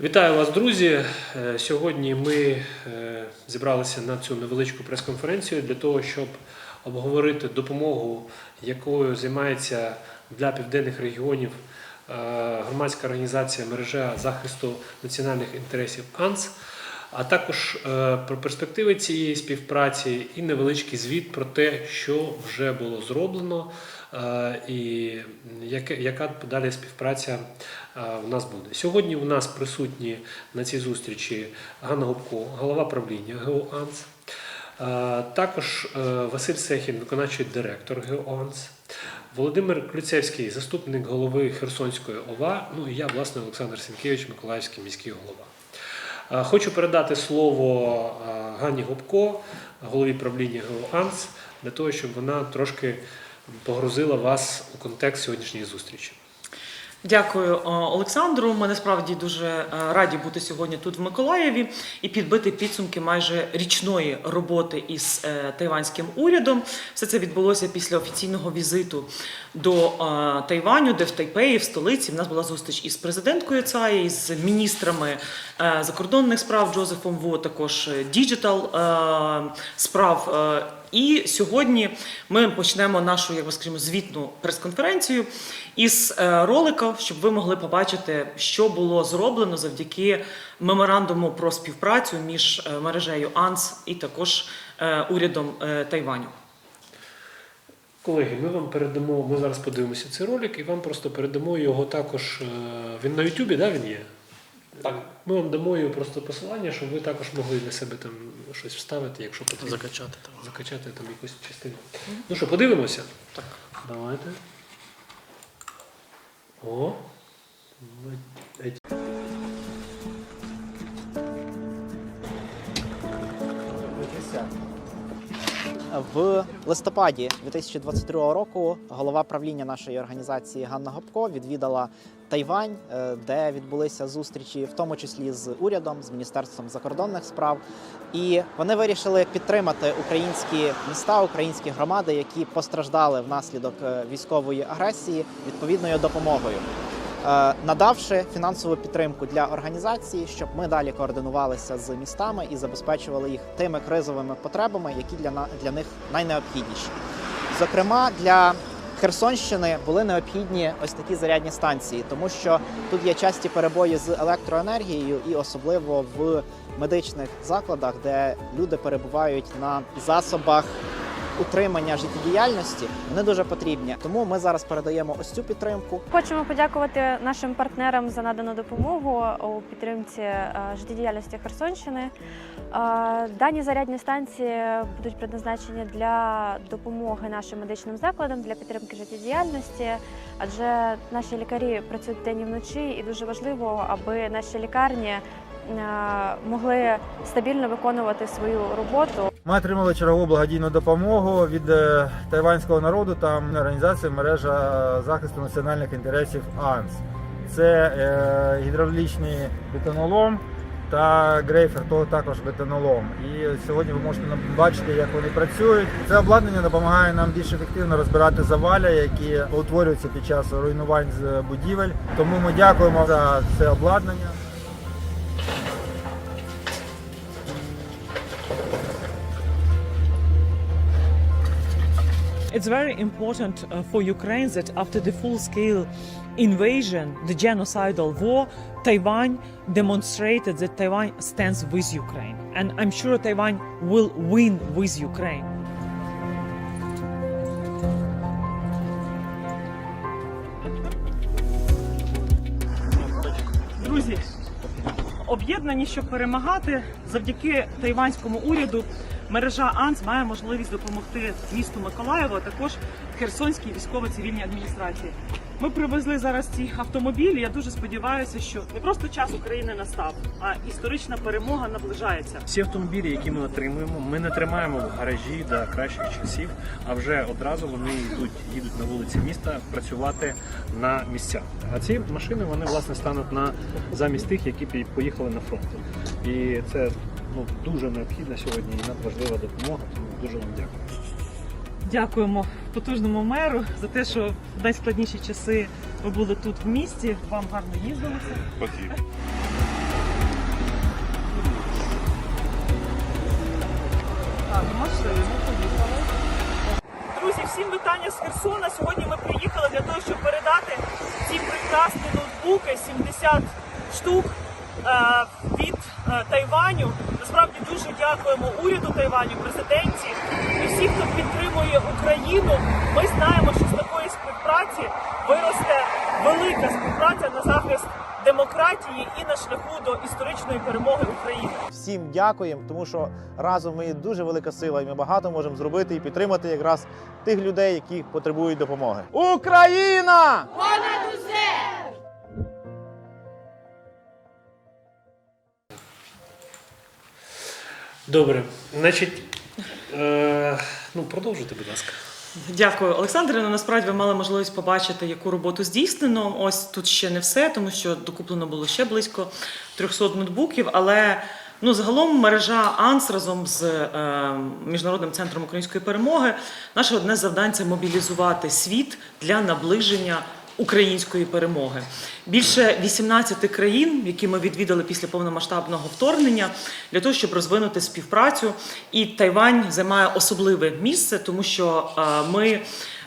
Вітаю вас, друзі. Е, Сьогодні ми е, зібралися на цю невеличку прес-конференцію для того, щоб обговорити допомогу, якою займається для південних регіонів е, громадська організація мережа захисту національних інтересів АНС, а також про перспективи цієї співпраці і невеличкий звіт про те, що вже було зроблено, і яка далі співпраця в нас буде. Сьогодні у нас присутні на цій зустрічі Ганна Губко, голова правління ГО АНС, е, також е, Василь Сехін, виконавчий директор ГО АНС, Володимир Клюцевський, заступник голови Херсонської ОВА, ну і я, власне, Олександр Сінкевич, Миколаївський міський голова. Е, Хочу передати слово е, Ганні Губко, голові правління ГО АНС, для того, щоб вона трошки погрузила вас у контекст сьогоднішньої зустрічі. Дякую, е, Олександру. Ми насправді дуже е, раді бути сьогодні тут в Миколаєві і підбити підсумки майже річної роботи із е, тайванським урядом. Все це відбулося після офіційного візиту до Тайваню, де в Тайпеї, в столиці. В нас була зустріч із президенткою ЦАї, із міністрами закордонних справ Джозефом Во, також діджитал справ. І сьогодні ми почнемо нашу, як би скажімо, звітну прес-конференцію із е, ролика, щоб ви могли побачити, що було зроблено завдяки меморандуму про співпрацю між е, мережею АНС і також е, урядом Тайваню. Колеги, ми вам передамо, ми зараз подивимося цей ролик і вам просто передамо його також. Він на Ютубі, да, він є? Так. Ми вам дамо його просто посилання, щоб ви також могли для себе там щось вставити, якщо потрібно. Закачати там. Закачати там якусь частину. Ну що, подивимося? Так. Давайте. О. В листопаді 2022 року голова правління нашої організації Ганна Гопко відвідала Тайвань, е, де відбулися зустрічі, в тому числі з урядом, з міністерством закордонних справ. І вони вирішили підтримати українські міста, українські громади, які постраждали внаслідок е, військової агресії відповідною допомогою. Е, Надавши фінансову підтримку для організації, щоб ми далі координувалися з містами і забезпечували їх тими кризовими потребами, які для для них найнеобхідніші. Зокрема, для Херсонщини були необхідні ось такі зарядні станції, тому що тут є часті перебої з електроенергією, і особливо в медичних закладах, де люди перебувають на засобах утримання життєдіяльності, вони дуже потрібні. Тому ми зараз передаємо ось цю підтримку. Хочемо подякувати нашим партнерам за надану допомогу у підтримці е, життєдіяльності Херсонщини. Е, Дані зарядні станції будуть предназначені для допомоги нашим медичним закладам для підтримки життєдіяльності, адже наші лікарі працюють день і вночі, і дуже важливо, аби наші лікарні могли стабільно виконувати свою роботу. Ми отримали чергову благодійну допомогу від е, тайванського народу та організації мережа захисту національних інтересів АНС. Це е, гідравлічний бетонолом та грейфер, то також бетонолом. І сьогодні ви можете бачити, як вони працюють. Це обладнання допомагає нам більш ефективно розбирати заваля, які утворюються під час руйнувань з будівель. Тому ми дякуємо за це обладнання. It's very important uh, for Ukraine that after the full-scale invasion, the genocidal war, Taiwan demonstrated that Taiwan stands with Ukraine. And I'm sure Taiwan will win with Ukraine. Друзі, об'єднані, щоб перемагати, завдяки тайванському уряду мережа АНС має можливість допомогти місту Миколаєво, а також Херсонській військово-цивільній адміністрації. Ми привезли зараз ці автомобілі. Я дуже сподіваюся, що не просто час України настав, а історична перемога наближається. Всі автомобілі, які ми отримуємо, ми не тримаємо в гаражі до кращих часів, а вже одразу вони йдуть, їдуть на вулиці міста працювати на місцях. А ці машини вони власне стануть на замість тих, які поїхали на фронт. І це ну, дуже необхідна сьогодні і надважлива допомога. Тому дуже вам дякую. Дякуємо потужному меру за те, що в найскладніші часи ви були тут в місті. Вам гарно їздилося. Спасибо. Ну, ну, Друзі, всім вітання з Херсона. Сьогодні ми приїхали для того, щоб передати ці прекрасні ноутбуки 70 штук е, від е, Тайваню. Насправді дуже дякуємо уряду Тайваню, президенті і всім, хто підтримує Україну. Ми знаємо, що з такої співпраці виросте велика співпраця на захист демократії і на шляху до історичної перемоги України. Всім дякуємо, тому що разом ми є дуже велика сила, і ми багато можемо зробити і підтримати якраз тих людей, які потребують допомоги. Україна! Добре, значить, е, ну продовжуйте, будь ласка. Дякую, Олександре. Ну, насправді ви мали можливість побачити, яку роботу здійснено. Ось тут ще не все, тому що докуплено було ще близько 300 ноутбуків. Але ну загалом мережа АНС разом з е, міжнародним центром української перемоги наше одне з завдань це мобілізувати світ для наближення. Української перемоги більше 18 країн, які ми відвідали після повномасштабного вторгнення, для того, щоб розвинути співпрацю. І Тайвань займає особливе місце, тому що е, ми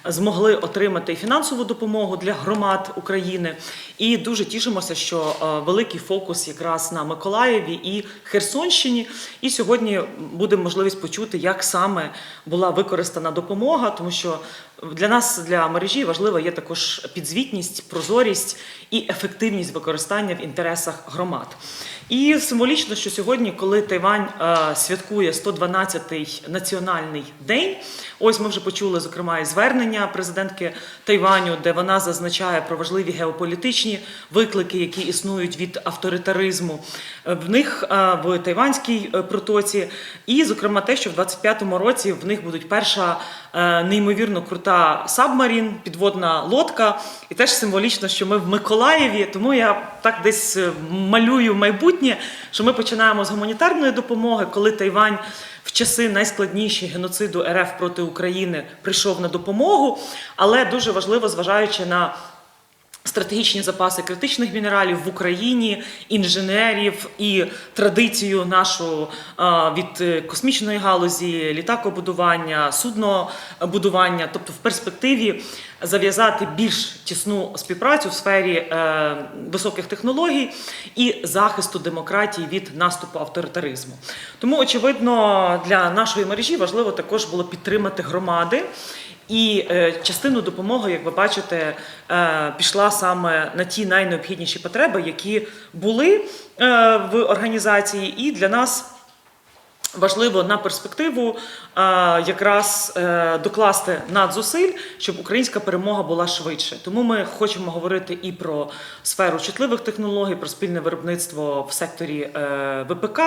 змогли отримати фінансову допомогу для громад України. І дуже тішимося, що е, великий фокус якраз на Миколаєві і Херсонщині. І сьогодні буде можливість почути, як саме була використана допомога, тому що для нас, для мережі, важлива є також підзвітність, прозорість і ефективність використання в інтересах громад. І символічно, що сьогодні, коли Тайвань е, святкує 112-й національний день, ось ми вже почули зокрема і звернення президентки Тайваню, де вона зазначає про важливі геополітичні виклики, які існують від авторитаризму е, в них е, в Тайванській протоці, і зокрема те, що в 25-му році в них будуть перша неймовірно крута сабмарін, підводна лодка, і теж символічно, що ми в Миколаєві, тому я так десь е, малюю майбутнє, що ми починаємо з гуманітарної допомоги, коли Тайвань. В часи найскладніші геноциду РФ проти України прийшов на допомогу, але дуже важливо, зважаючи на стратегічні запаси критичних мінералів в Україні, інженерів і традицію нашу від е, космічної галузі, літакобудування, суднобудування, тобто в перспективі зав'язати більш тісну співпрацю в сфері е, високих технологій і захисту демократії від наступу авторитаризму. Тому, очевидно, для нашої мережі важливо також було підтримати громади. І е, частину допомоги, як ви бачите, е, пішла саме на ті найнеобхідніші потреби, які були е, в організації, і для нас. Важливо на перспективу якраз докласти надзусиль, щоб українська перемога була швидше. Тому ми хочемо говорити і про сферу чутливих технологій, про спільне виробництво в секторі ВПК,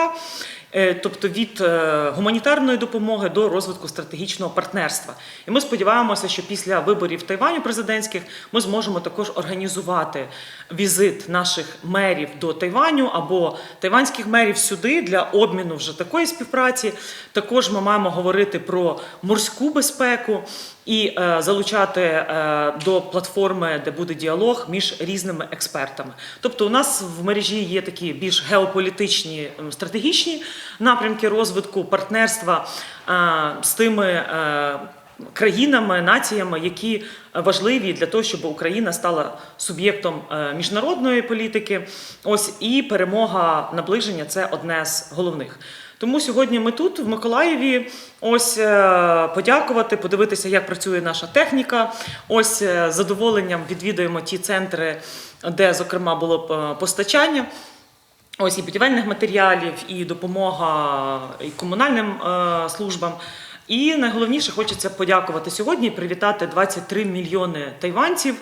тобто від е, гуманітарної допомоги до розвитку стратегічного партнерства. І ми сподіваємося, що після виборів Тайваню президентських ми зможемо також організувати візит наших мерів до Тайваню або тайванських мерів сюди для обміну вже такої співпраці. Також ми маємо говорити про морську безпеку і е, залучати е, до платформи, де буде діалог між різними експертами. Тобто, у нас в мережі є такі більш геополітичні стратегічні напрямки розвитку партнерства е, з тими. Країнами, націями, які важливі для того, щоб Україна стала суб'єктом міжнародної політики. Ось і перемога наближення це одне з головних. Тому сьогодні ми тут, в Миколаєві, ось е, подякувати, подивитися, як працює наша техніка. Ось е, з задоволенням відвідуємо ті центри, де, зокрема, було е, постачання. Ось і будівельних матеріалів, і допомога і комунальним службам. І найголовніше хочеться подякувати сьогодні і привітати 23 мільйони тайванців.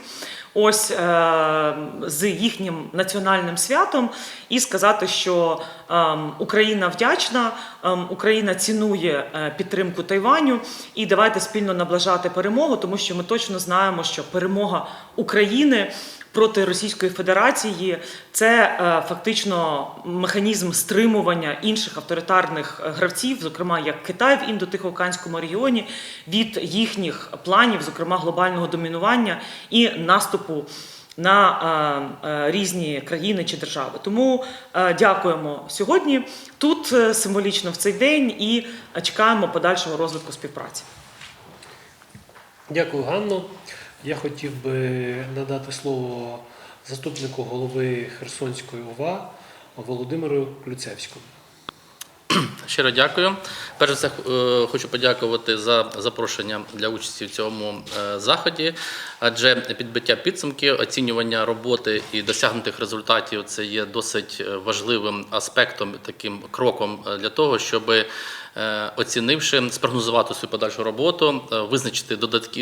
Ось е, з їхнім національним святом і сказати, що е, Україна вдячна, е, Україна цінує е, підтримку Тайваню, і давайте спільно наближати перемогу, тому що ми точно знаємо, що перемога України проти Російської Федерації це е, фактично механізм стримування інших авторитарних гравців, зокрема як Китай в індотихоокеанському регіоні, від їхніх планів, зокрема глобального домінування і наступу на е, е, різні країни чи держави. Тому дякуємо сьогодні тут символічно в цей день і чекаємо подальшого розвитку співпраці. Дякую, Ганно. Я хотів би надати слово заступнику голови Херсонської ОВА Володимиру Клюцевському. Щиро дякую. Перш за все, е, хочу подякувати за запрошення для участі в цьому е, заході, адже підбиття підсумків, оцінювання роботи і досягнутих результатів це є досить е, важливим аспектом, таким кроком для того, щоб оцінивши, спрогнозувати свою подальшу роботу, визначити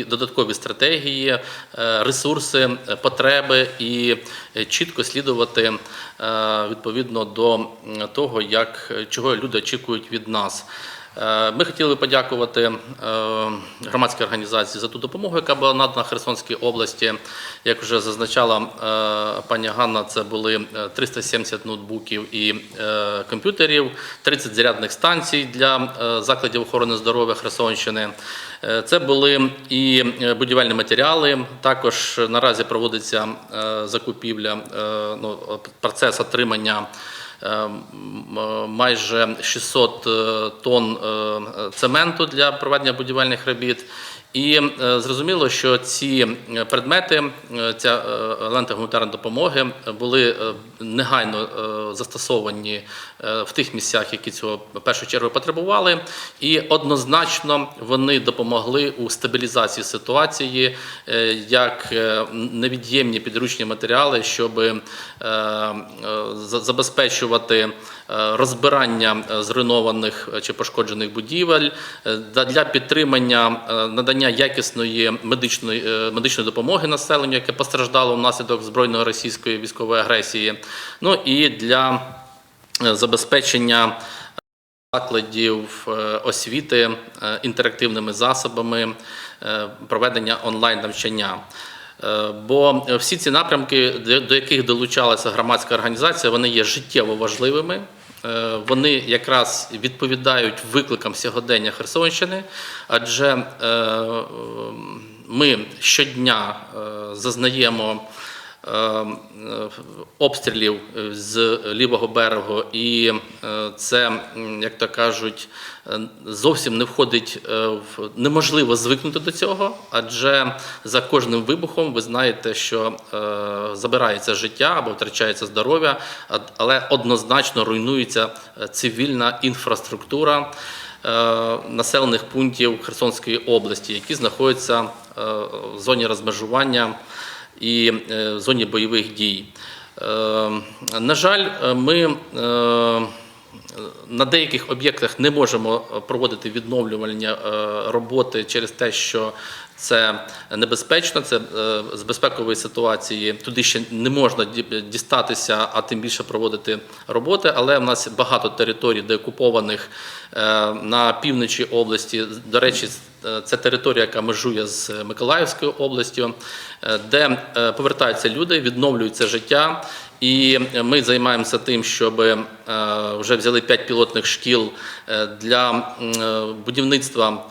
додаткові стратегії, ресурси, потреби і чітко слідувати відповідно до того, як чого люди очікують від нас. Е, Ми хотіли подякувати е, громадській організації за ту допомогу, яка була надана Херсонській області. Як вже зазначала е, пані Ганна, це були е, 370 ноутбуків і комп'ютерів, 30 зарядних станцій для закладів охорони здоров'я Херсонщини. Це були і будівельні матеріали. Також наразі проводиться закупівля, ну, процес отримання. Е, м, е, Майже 600 е, тонн е, цементу для проведення будівельних робіт. І е, зрозуміло, що ці е, предмети, е, ця лента гуманітарної допомоги були негайно застосовані в тих місцях, які цього першу чергу потребували, і однозначно вони допомогли у стабілізації ситуації як невід'ємні підручні матеріали, щоб за- забезпечувати розбирання е, зруйнованих е, чи пошкоджених будівель е, для підтримання е, надання якісної медичної е, медичної допомоги населенню, яке постраждало внаслідок збройної російської військової агресії. Ну і для е, забезпечення закладів е, освіти е, інтерактивними засобами е, проведення онлайн-навчання. Е, Бо всі ці напрямки, до яких долучалася громадська організація, вони є життєво важливими. Е, Вони якраз відповідають викликам сьогодення Херсонщини, адже е, ми щодня е, зазнаємо обстрілів з лівого берегу, і е, це, як то кажуть, е, зовсім не входить е, в неможливо звикнути до цього, адже за кожним вибухом ви знаєте, що е, забирається життя або втрачається здоров'я, але однозначно руйнується е, цивільна інфраструктура. е, Населених пунктів Херсонської області, які знаходяться е, в зоні розмежування і е, в зоні бойових дій. Е, На жаль, е, ми е, на деяких об'єктах не можемо е, проводити відновлювальні е, роботи через те, що це небезпечно, це е, з безпекової ситуації. Туди ще не можна дістатися, а тим більше проводити роботи. Але в нас багато територій деокупованих е, на півночі області. До речі, е, це територія, яка межує з Миколаївською областю, де повертаються люди, відновлюється життя. І ми займаємося тим, щоб вже взяли п'ять пілотних шкіл для будівництва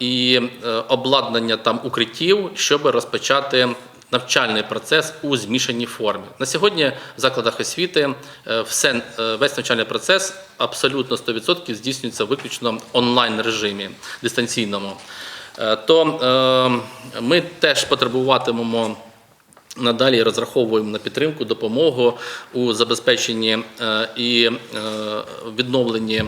і е, обладнання там укриттів, щоб розпочати навчальний процес у змішаній формі. На сьогодні в закладах освіти е, все, е, весь навчальний процес абсолютно 100% здійснюється виключно онлайн режимі дистанційному. Е, То е, ми теж потребуватимемо. Надалі розраховуємо на підтримку, допомогу у забезпеченні е, і е, відновленні е,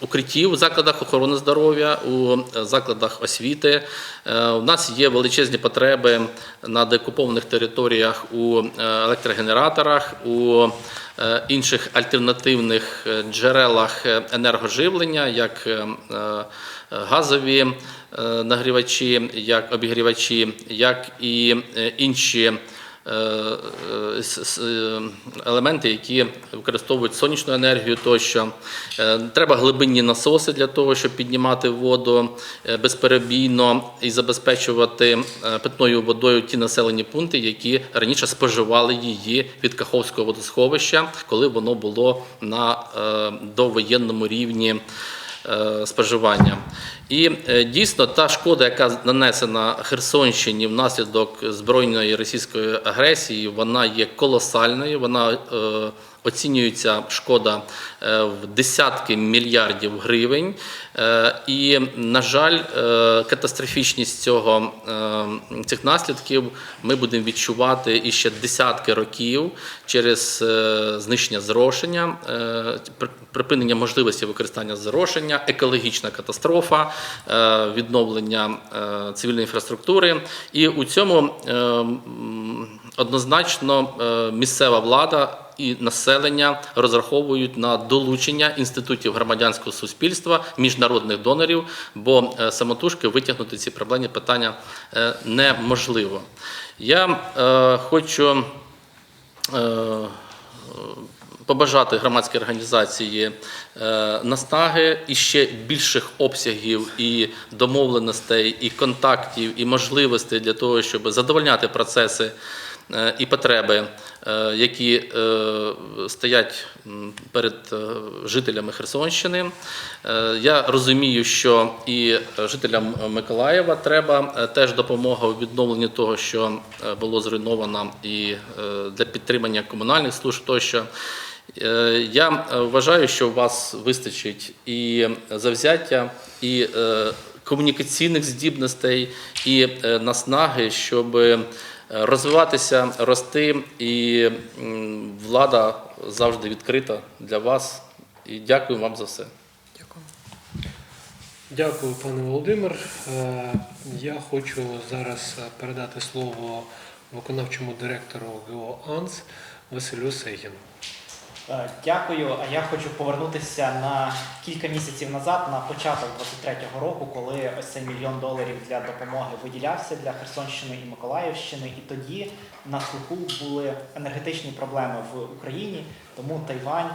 укриттів у закладах охорони здоров'я, у закладах освіти. Е, У нас є величезні потреби на деокупованих територіях у е, електрогенераторах, у е, інших альтернативних е, джерелах е, енергоживлення, як е, е, газові е, нагрівачі, як обігрівачі, як і е, інші е, е, е, елементи, які використовують сонячну енергію тощо. Е, Треба глибинні насоси для того, щоб піднімати воду е, безперебійно і забезпечувати е, питною водою ті населені пункти, які раніше споживали її від Каховського водосховища, коли воно було на е, довоєнному рівні е, споживання. І е, дійсно та шкода, яка нанесена Херсонщині внаслідок збройної російської агресії, вона є колосальною. Вона е, оцінюється шкода е, в десятки мільярдів гривень. Е, І, на жаль, е, катастрофічність цього, цих наслідків ми будемо відчувати іще десятки років через знищення зрошення, при- припинення можливості використання зрошення, екологічна катастрофа, відновлення цивільної інфраструктури. І у цьому однозначно е, місцева влада і населення розраховують на долучення інститутів громадянського суспільства, міжнародних донорів, бо е, самотужки витягнути ці проблемні питання е, неможливо. Я е, хочу е, побажати громадській організації е, настаги і ще більших обсягів і домовленостей, і контактів, і можливостей для того, щоб задовольняти процеси і потреби, е, які е, стоять перед е, жителями Херсонщини. Е, Я розумію, що і жителям Миколаєва треба е, теж допомога у відновленні того, що е, було зруйновано, і е, для підтримання комунальних служб тощо. Е, Я е, вважаю, що у вас вистачить і завзяття, і е, комунікаційних здібностей, і е, наснаги, щоб е, розвиватися, рости, і влада завжди відкрита для вас. І дякую вам за все. Дякую. Дякую, пане Володимир. Е, Я хочу зараз е, передати слово виконавчому директору ГО АНС Василю Сейгіну. Е, Дякую. А я хочу повернутися на кілька місяців назад, на початок 23-го року, коли ось цей мільйон доларів для допомоги виділявся для Херсонщини і Миколаївщини. І тоді на слуху були енергетичні проблеми в Україні. Тому Тайвань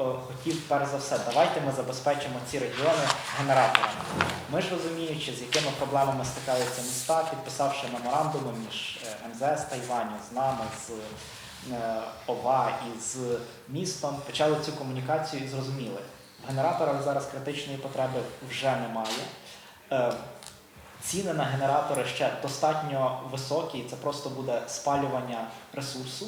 е, хотів перш за все, давайте ми забезпечимо ці регіони генераторами. Ми ж розуміючи, з якими проблемами стикаються міста, підписавши меморандуми між е, МЗС Тайваню, з нами, з ОВА і з містом, почали цю комунікацію і зрозуміли. В генераторах зараз критичної потреби вже немає. Е, Ціни на генератори ще достатньо високі, це просто буде спалювання ресурсу.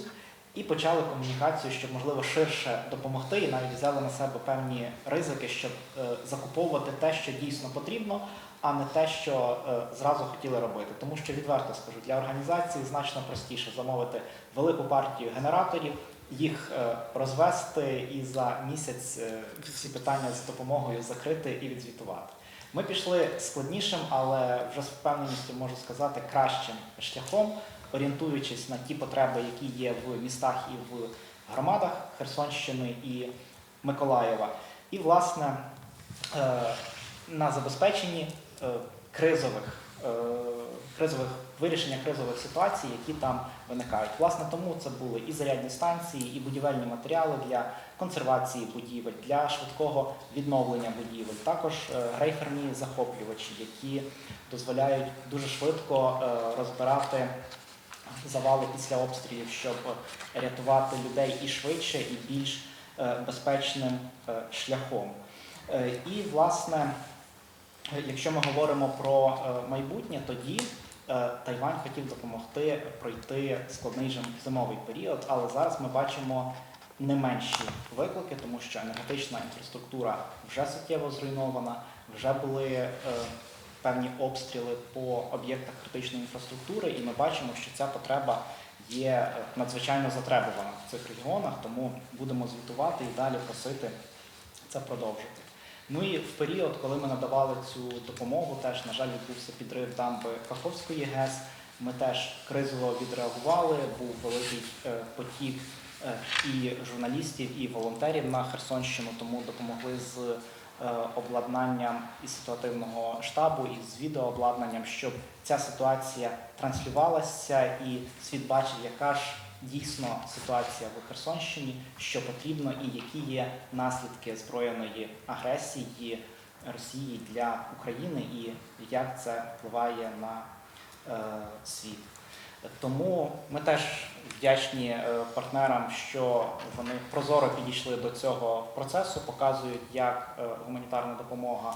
І почали комунікацію, щоб можливо ширше допомогти, і навіть взяли на себе певні ризики, щоб е, закуповувати те, що дійсно потрібно, а не те, що е, зразу хотіли робити. Тому що відверто скажу, для організації значно простіше замовити велику партію генераторів, їх е, розвести і за місяць е, всі питання з допомогою закрити і відзвітувати. Ми пішли складнішим, але вже з впевненістю можу сказати кращим шляхом, орієнтуючись на ті потреби, які є в містах і в громадах Херсонщини і Миколаєва. І, власне, на забезпеченні кризових, е, кризових вирішення кризових ситуацій, які там виникають. Власне, тому це були і зарядні станції, і будівельні матеріали для консервації будівель, для швидкого відновлення будівель. Також е, грейферні захоплювачі, які дозволяють дуже швидко е, розбирати завали після обстрілів, щоб рятувати людей і швидше, і більш е, безпечним е, шляхом. Е, І, власне, е, якщо ми говоримо про е, майбутнє, тоді е, Тайвань хотів допомогти пройти складний зимовий період, але зараз ми бачимо не менші виклики, тому що енергетична інфраструктура вже суттєво зруйнована, вже були е, певні обстріли по об'єктах критичної інфраструктури, і ми бачимо, що ця потреба є надзвичайно затребувана в цих регіонах, тому будемо звітувати і далі просити це продовжити. Ну і в період, коли ми надавали цю допомогу, теж, на жаль, відбувся підрив дамби Каховської ГЕС. Ми теж кризово відреагували, був великий е, потік е, і журналістів, і волонтерів на Херсонщину, тому допомогли з е, обладнанням і ситуативного штабу, і з відеообладнанням, щоб ця ситуація транслювалася і світ бачив, яка ж дійсно ситуація в Херсонщині, що потрібно, і які є наслідки збройної агресії Росії для України, і як це впливає на е, світ. Тому ми теж вдячні е, партнерам, що вони прозоро підійшли до цього процесу, показують, як е, гуманітарна допомога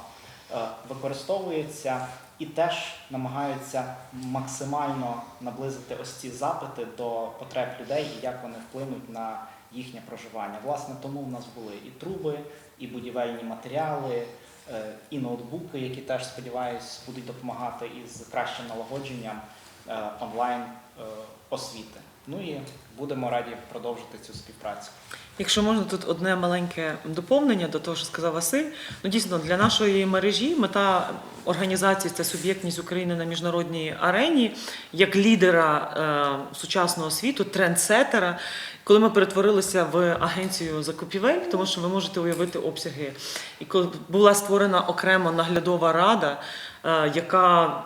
використовується, і теж намагаються максимально наблизити ось ці запити до потреб людей і як вони вплинуть на їхнє проживання. Власне, тому в нас були і труби, і будівельні матеріали, е, і ноутбуки, які теж сподіваюсь будуть допомагати із кращим налагодженням е, онлайн е, освіти. Ну і будемо раді продовжити цю співпрацю. Якщо можна тут одне маленьке доповнення до того, що сказав Василь. Ну дійсно для нашої мережі мета організації це суб'єктність України на міжнародній арені як лідера е, сучасного світу, трендсетера. Коли ми перетворилися в агенцію закупівель, тому що ви можете уявити обсяги, і коли була створена окрема наглядова рада, е, яка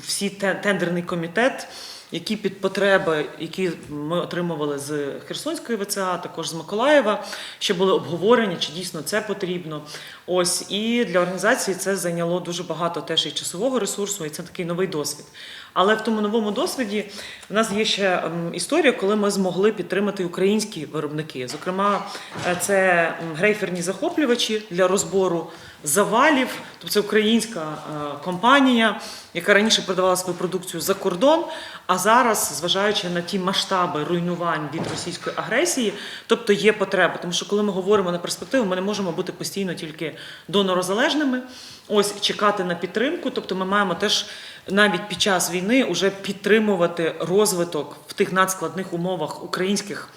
всі те- тендерний комітет які під потреби, які ми отримували з Херсонської ВЦА, також з Миколаєва, ще були обговорені, чи дійсно це потрібно. Ось і для організації це зайняло дуже багато теж і часового ресурсу, і це такий новий досвід. Але в тому новому досвіді в нас є ще ем, історія, коли ми змогли підтримати українські виробники. Зокрема, е, це грейферні захоплювачі для розбору завалів. Тобто це українська е, компанія, яка раніше продавала свою продукцію за кордон, а зараз, зважаючи на ті масштаби руйнувань від російської агресії, тобто є потреба. Тому що коли ми говоримо на перспективу, ми не можемо бути постійно тільки донорозалежними, ось чекати на підтримку. Тобто ми маємо теж навіть під час війни вже підтримувати розвиток в тих надскладних умовах українських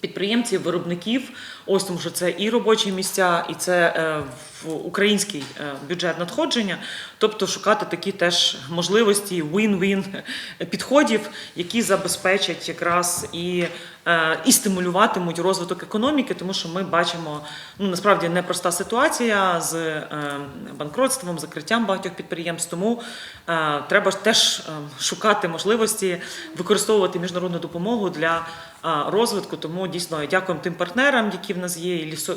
підприємців, виробників. Ось тому, що це і робочі місця, і це е, в український е, бюджет надходження. Тобто шукати такі теж можливості win-win підходів, які забезпечать якраз і, е, і стимулюватимуть розвиток економіки, тому що ми бачимо ну насправді непроста ситуація з банкротством, закриттям багатьох підприємств. Тому треба теж шукати можливості використовувати міжнародну допомогу для розвитку. Тому дійсно дякуємо тим партнерам, які в нас є, і лісо, е,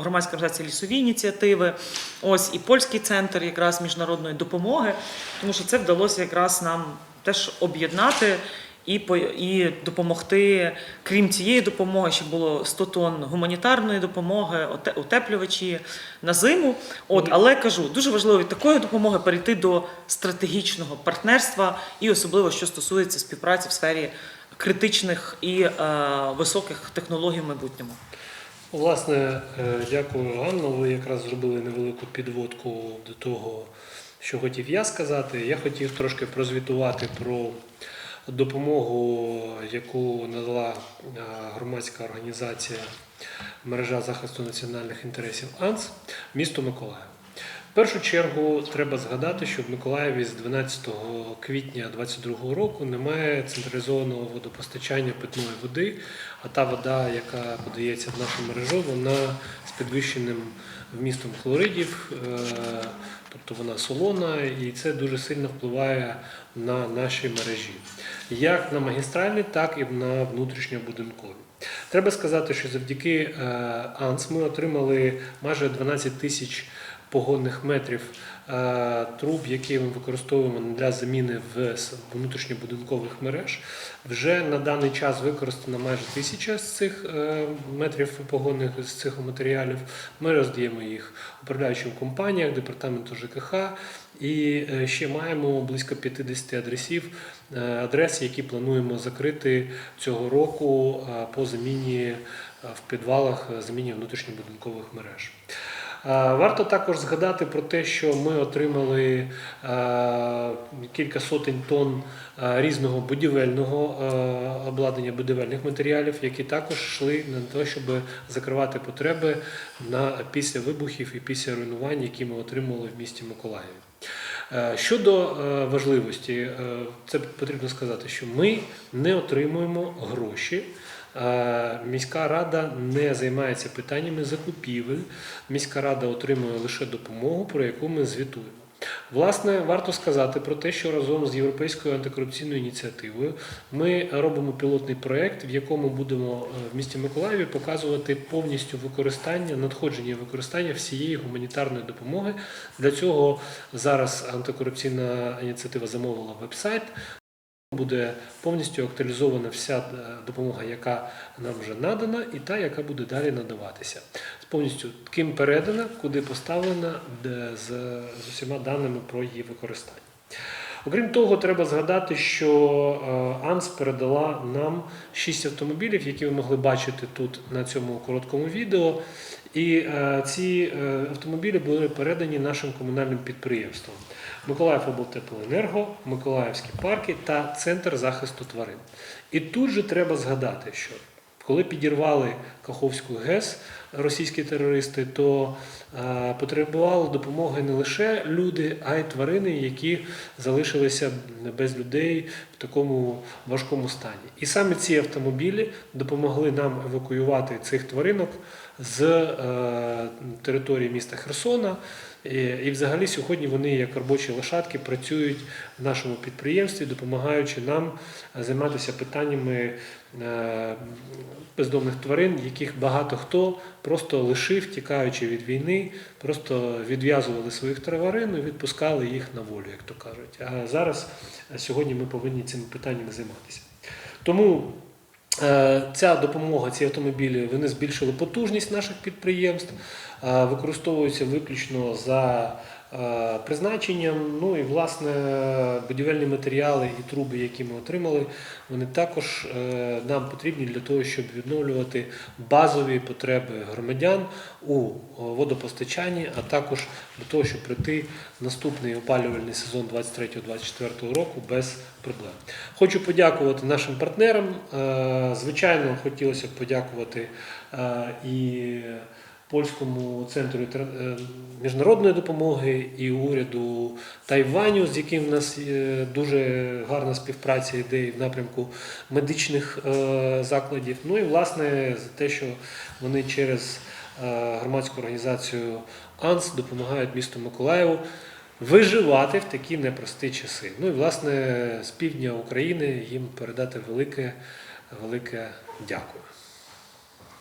громадська організація лісові ініціативи, ось і польський центр якраз міжнародної допомоги, тому що це вдалося якраз нам теж об'єднати. І по- і допомогти, крім цієї допомоги, ще було 100 тонн гуманітарної допомоги, утеплювачі на зиму. От, але кажу, дуже важливо від такої допомоги перейти до стратегічного партнерства, і особливо що стосується співпраці в сфері критичних і е, високих технологій в майбутньому. Власне, е, дякую, Ганно. Ви якраз зробили невелику підводку до того, що хотів я сказати. Я хотів трошки прозвітувати про допомогу, яку надала е, громадська організація мережа захисту національних інтересів АНС місту Миколаїв. В першу чергу треба згадати, що в Миколаєві з 12 квітня 2022 року немає централізованого водопостачання питної води, а та вода, яка подається в нашу мережу, вона з підвищеним вмістом хлоридів, е, тобто вона солона, і це дуже сильно впливає на наші мережі, як на магістральні, так і на внутрішньобудинкові. Треба сказати, що завдяки е, АНС ми отримали майже 12 тисяч погодних метрів е, труб, які ми використовуємо для заміни в внутрішньобудинкових мереж. Вже на даний час використано майже тисяча з цих е, метрів погодних з цих матеріалів. Ми роздаємо їх управляючим компаніям, департаменту ЖКХ. І е, ще маємо близько 50 адресів, адрес, які плануємо закрити цього року по заміні в підвалах заміні внутрішньобудинкових мереж. Е, Варто також згадати про те, що ми отримали е, кілька сотень тонн е, різного будівельного обладнання, будівельних матеріалів, які також йшли на те, щоб закривати потреби на після вибухів і після руйнувань, які ми отримали в місті Миколаєві. Щодо важливості, це потрібно сказати, що ми не отримуємо гроші. Міська рада не займається питаннями закупівель. Міська рада отримує лише допомогу, про яку ми звітуємо. Власне, варто сказати про те, що разом з Європейською антикорупційною ініціативою ми робимо пілотний проєкт, в якому будемо е, в місті Миколаєві показувати повністю використання, надходження і використання всієї гуманітарної допомоги. Для цього зараз антикорупційна ініціатива замовила веб-сайт, буде повністю актуалізована вся е, допомога, яка нам вже надана, і та, яка буде далі надаватися. Повністю ким передана, куди поставлена, з, з усіма даними про її використання. Окрім того, треба згадати, що е, АНС передала нам 6 автомобілів, які ви могли бачити тут на цьому короткому відео. І е, ці автомобілі були передані нашим комунальним підприємствам. Миколаїв облтеплоенерго, Миколаївські парки та Центр захисту тварин. І тут же треба згадати, що коли підірвали Каховську ГЕС російські терористи, то е, потребували допомоги не лише люди, а й тварини, які залишилися без людей в такому важкому стані. І саме ці автомобілі допомогли нам евакуювати цих тваринок з е, території міста Херсона. І, взагалі сьогодні вони, як робочі лошадки, працюють в нашому підприємстві, допомагаючи нам е, займатися питаннями бездомних тварин, яких багато хто просто лишив, тікаючи від війни, просто відв'язували своїх тварин і відпускали їх на волю, як то кажуть. А зараз е, сьогодні ми повинні цими питаннями займатися. Тому Е, Ця допомога, ці автомобілі, вони збільшили потужність наших підприємств, е, використовуються виключно за е, призначенням. Ну і власне будівельні матеріали і труби, які ми отримали, вони також е, нам потрібні для того, щоб відновлювати базові потреби громадян у водопостачанні, а також для того, щоб прийти наступний опалювальний сезон 23-24 року без проблем. Хочу подякувати нашим партнерам. Е, Звичайно, хотілося б подякувати е, і польському центру е, міжнародної допомоги, і уряду Тайваню, з яким в нас дуже гарна співпраця ідеї в напрямку медичних е, закладів. Ну і власне за те, що вони через е, громадську організацію АНС допомагають місту Миколаєву виживати в такі непрості часи. Ну і власне з півдня України їм передати велике, велике дякую.